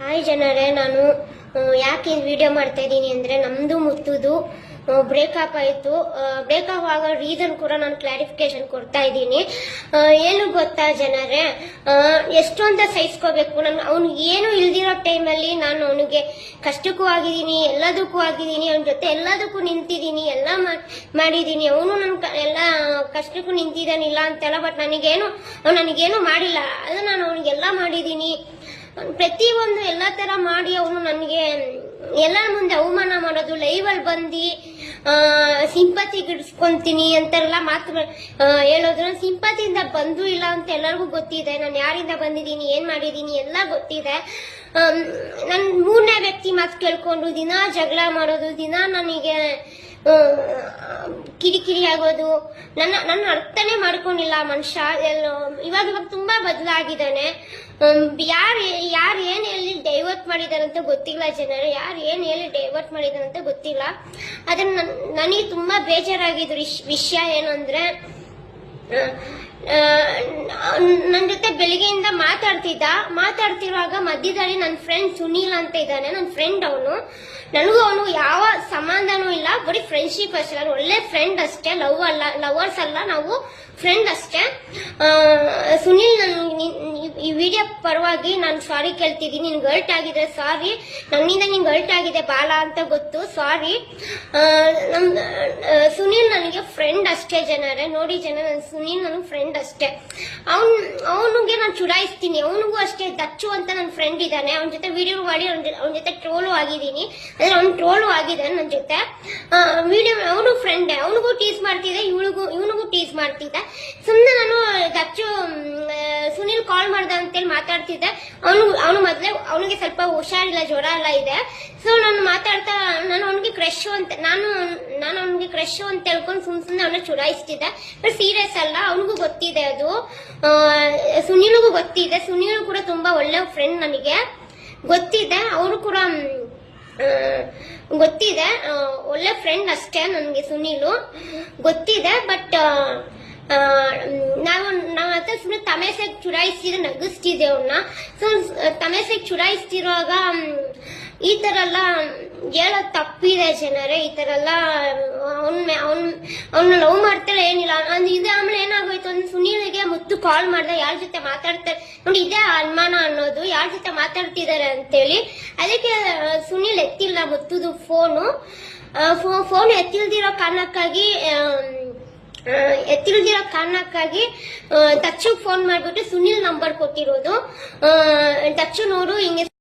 Hi ಜನರೇ, ನಾನು ಯಾಕೆ ವಿಡಿಯೋ ಮಾಡ್ತಾ ಇದ್ದೀನಿ ಅಂದರೆ ನಮ್ಮದು ಮುತ್ತುದು ಬ್ರೇಕಪ್ ಆಯಿತು. ಬ್ರೇಕಪ್ ಆಗೋ ರೀಸನ್ ಕೂಡ ನಾನು ಕ್ಲಾರಿಫಿಕೇಶನ್ ಕೊಡ್ತಾ ಇದ್ದೀನಿ. ಏನು ಗೊತ್ತಾ ಜನರೇ ಎಷ್ಟು ಅಂತ ಸಹಿಸ್ಕೋಬೇಕು. ನಾನು, ಅವ್ನು ಏನು ಇಲ್ದಿರೋ ಟೈಮಲ್ಲಿ ನಾನು ಅವನಿಗೆ ಕಷ್ಟಕ್ಕೂ ಆಗಿದ್ದೀನಿ, ಎಲ್ಲದಕ್ಕೂ ಆಗಿದ್ದೀನಿ, ಅವನ ಜೊತೆ ಎಲ್ಲದಕ್ಕೂ ನಿಂತಿದ್ದೀನಿ, ಎಲ್ಲ ಮಾಡಿದ್ದೀನಿ. ಅವನು ನನ್ನ ಎಲ್ಲ ಕಷ್ಟಕ್ಕೂ ನಿಂತಿದ್ದಾನಿಲ್ಲ ಅಂತೆಲ್ಲ ಬಟ್ ನನಗೇನು, ಅವ್ನು ನನಗೇನು ಮಾಡಿಲ್ಲ. ಅದು ನಾನು ಅವನಿಗೆಲ್ಲ ಮಾಡಿದ್ದೀನಿ. ಪ್ರತಿಯೊಂದು ಎಲ್ಲ ತರ ಮಾಡಿ ಅವನು ನನಗೆ ಎಲ್ಲರ ಮುಂದೆ ಅವಮಾನ ಮಾಡೋದು ಲೈವಲ್ಲಿ ಬಂದು ಸಿಂಪತಿ ಗಿಡ್ಸ್ಕೊಂತೀನಿ ಅಂತೆಲ್ಲ ಮಾತು ಹೇಳೋದ್ರು ಹೇಳೋದು ಸಿಂಪತಿಯಿಂದ ಬಂದು ಇಲ್ಲ ಅಂತ ಎಲ್ಲರಿಗೂ ಗೊತ್ತಿದೆ. ನಾನು ಯಾರಿಂದ ಬಂದಿದ್ದೀನಿ, ಏನ್ ಮಾಡಿದ್ದೀನಿ ಎಲ್ಲ ಗೊತ್ತಿದೆ. ನನ್ನ ಮೂರನೇ ವ್ಯಕ್ತಿ ಮಾತು ಕೇಳ್ಕೊಂಡು ದಿನ ಜಗಳ ಮಾಡೋದು, ದಿನ ನನಗೆ ಕಿರಿಕಿರಿ ಆಗೋದು. ನನ್ನ ನನ್ನ ಅರ್ಥನೇ ಮಾಡ್ಕೊಂಡಿಲ್ಲ ಮನುಷ್ಯ. ಇವಾಗ ಇವಾಗ ತುಂಬಾ ಬದಲಾಗಿದ್ದಾನೆ. ಯಾರು ಯಾರು ಏನ್ ಹೇಳಿ ಡೈವರ್ಟ್ ಮಾಡಿದಾರಂತ ಗೊತ್ತಿಲ್ಲ ಜನರು. ಯಾರು ಏನ್ ಹೇಳಿ ಡೈವರ್ಟ್ ಮಾಡಿದಾರಂತ ಗೊತ್ತಿಲ್ಲ. ಆದ್ರೆ ನನ್- ನನಗೆ ತುಂಬಾ ಬೇಜಾರಾಗಿದ್ದು ವಿಷಯ ಏನು ನನ್ನ ಜೊತೆ ಬೆಳಿಗ್ಗೆಯಿಂದ ಮಾತಾಡ್ತಿದ್ದ. ಮಾತಾಡ್ತಿರುವಾಗ ಮಧ್ಯದಲ್ಲಿ ನನ್ನ ಫ್ರೆಂಡ್ ಸುನೀಲ್ ಅಂತ ಇದ್ದಾನೆ. ನನ್ನ ಫ್ರೆಂಡ್ ಅವನು. ನನಗೂ ಅವನು ಯಾವ ಸಂಬಂಧನೂ ಇಲ್ಲ. ಬರೀ ಫ್ರೆಂಡ್ಶಿಪ್ ಅಷ್ಟೇ. ಒಳ್ಳೆ ಫ್ರೆಂಡ್ ಅಷ್ಟೇ. ಲವ್ ಅಲ್ಲ ಲವರ್ಸ್ ಅಲ್ಲ. ನಾವು ಫ್ರೆಂಡ್ ಅಷ್ಟೇ. ಸುನೀಲ್ ನನ್ ಈ ವಿಡಿಯೋ ಪರವಾಗಿ ನಾನು ಸಾರಿ ಕೇಳ್ತಿದ್ದೀನಿ. ನಿನ್ಗೆ ಹರ್ಟ್ ಆಗಿದೆ ಸಾರಿ ನನ್ನಿಂದ ನಿನ್ ಹರ್ಟ್ ಆಗಿದೆ ಬಾಲ ಅಂತ ಗೊತ್ತು. ಸಾರಿ ನಮ್ ಸುನೀಲ್ ನನಗೆ ಫ್ರೆಂಡ್ ಅಷ್ಟೇ ಜನರೇ. ನೋಡಿ ಜನ, ನನ್ ಸುನೀಲ್ ನನಗೆ ಫ್ರೆಂಡ್ ಅಷ್ಟೇ. ಅವನ್, ಅವನಿಗೆ ನಾನು ಚುಡಾಯಿಸ್ತೀನಿ. ಅವನಿಗೂ ಅಷ್ಟೇ ದಚ್ಚು ಅಂತ ನನ್ನ ಫ್ರೆಂಡ್ ಇದ್ದಾನೆ. ಅವನ ಜೊತೆ ವಿಡಿಯೋ ಮಾಡಿ ಅವನ ಜೊತೆ ಟ್ರೋಲು ಆಗಿದ್ದೀನಿ. ಅಂದ್ರೆ ಅವ್ನು ಟ್ರೋಲು ಆಗಿದ್ದಾನೆ ನನ್ನ ಜೊತೆ. ವಿಡಿಯೋ ಅವನು ಫ್ರೆಂಡ್ ಅವನಿಗೂ ಟೀಸ್ ಮಾಡ್ತಿದ್ದೆ, ಇವಳಿಗೂ, ಇವನಿಗೂ ಟೀಸ್ ಮಾಡ್ತಿದ್ದೆ. ಸುಮ್ಮನೆ ನಾನು ದಚ್ಚು ಸುನೀಲ್ ಕಾಲ್ ಮಾಡ್ದ ಅಂತೇಳಿ ಮಾತಾಡ್ತಿದ್ದೆ. ಅವನು ಅವನು ಮೊದಲೇ, ಅವನಿಗೆ ಸ್ವಲ್ಪ ಹುಷಾರಿಲ್ಲ, ಜ್ವರ ಎಲ್ಲ ಇದೆ. ಸೊ ನಾನು ಮಾತಾಡ್ತಾ ಕ್ರಶ್ ಅಂತ, ನಾನು ನಾನು ಅವನಿಗೆ ಕ್ರಶ್ ಅಂತ ಹೇಳ್ಕೊಂಡು ಸುಮ್ ಸುಮ್ಮನೆ ಅವನ ಚುಡಾಯಿಸ್ತಿದ್ದೆ. ಬಟ್ ಸೀರಿಯಸ್ ಅಲ್ಲ, ಅವನಿಗೂ ಗೊತ್ತಿದೆ ಅದು. ಸುನೀಲ್ಗೂ ಗೊತ್ತಿದೆ. ಸುನೀಲ್ ಕೂಡ ತುಂಬಾ ಒಳ್ಳೆ ಫ್ರೆಂಡ್ ನನಗೆ. ಗೊತ್ತಿದೆ, ಅವರು ಕೂಡ ಗೊತ್ತಿದೆ. ಒಳ್ಳೆ ಫ್ರೆಂಡ್ ಅಷ್ಟೇ ನನಗೆ ಸುನೀಲು. ಗೊತ್ತಿದೆ ಬಟ್ ನಾವು ನಾವು ಹತ್ರ ಸುಮ್ಮನೆ ತಮೇಸೆಗೆ ಚುಡಾಯಿಸ್ತಿದ್ರೆ ನಗಿಸ್ತಿದ್ದೆ ಅವನ್ನ ಸೊ ತಮೇಸೆಗೆ ಚುಡಾಯಿಸ್ತಿರುವಾಗ ಈ ತರ ಎಲ್ಲ ಹೇಳೋದ್ ತಪ್ಪಿದೆ ಜನರೇ ಈ ತರ ಎಲ್ಲ ಅವ್ನ ಅವ್ನ್ ಅವ್ನ ಲವ್ ಮಾಡ್ತಾರೆ ಏನಿಲ್ಲ. ಅಂದ್ ಇದೆ ಆಮೇಲೆ ಏನಾಗೋಯ್ತು ಅಂದ್ರೆ ಸುನೀಲ್ಗೆ ಮುತ್ತು ಕಾಲ್ ಮಾಡ್ದೆ ಯಾರ ಜೊತೆ ಮಾತಾಡ್ತಾರೆ ನೋಡಿ ಇದೇ ಅನುಮಾನ ಅನ್ನೋದು ಯಾರ ಜೊತೆ ಮಾತಾಡ್ತಿದ್ದಾರೆ ಅಂತೇಳಿ. ಅದಕ್ಕೆ ಸುನೀಲ್ ಎತ್ತಿಲ್ಲ ಮುತ್ತುದು ಫೋನು ಫೋನ್ ಎತ್ತಿಲ್ದಿರೋ ಕಾರಣಕ್ಕಾಗಿ ಎತ್ತಿಲ್ದಿರೋ ಕಾರಣಕ್ಕಾಗಿ ಆ, ಫೋನ್ ಮಾಡ್ಬಿಟ್ಟು ಸುನೀಲ್ ನಂಬರ್ ಕೊಟ್ಟಿರೋದು. ನೋಡು ಹಿಂಗೆ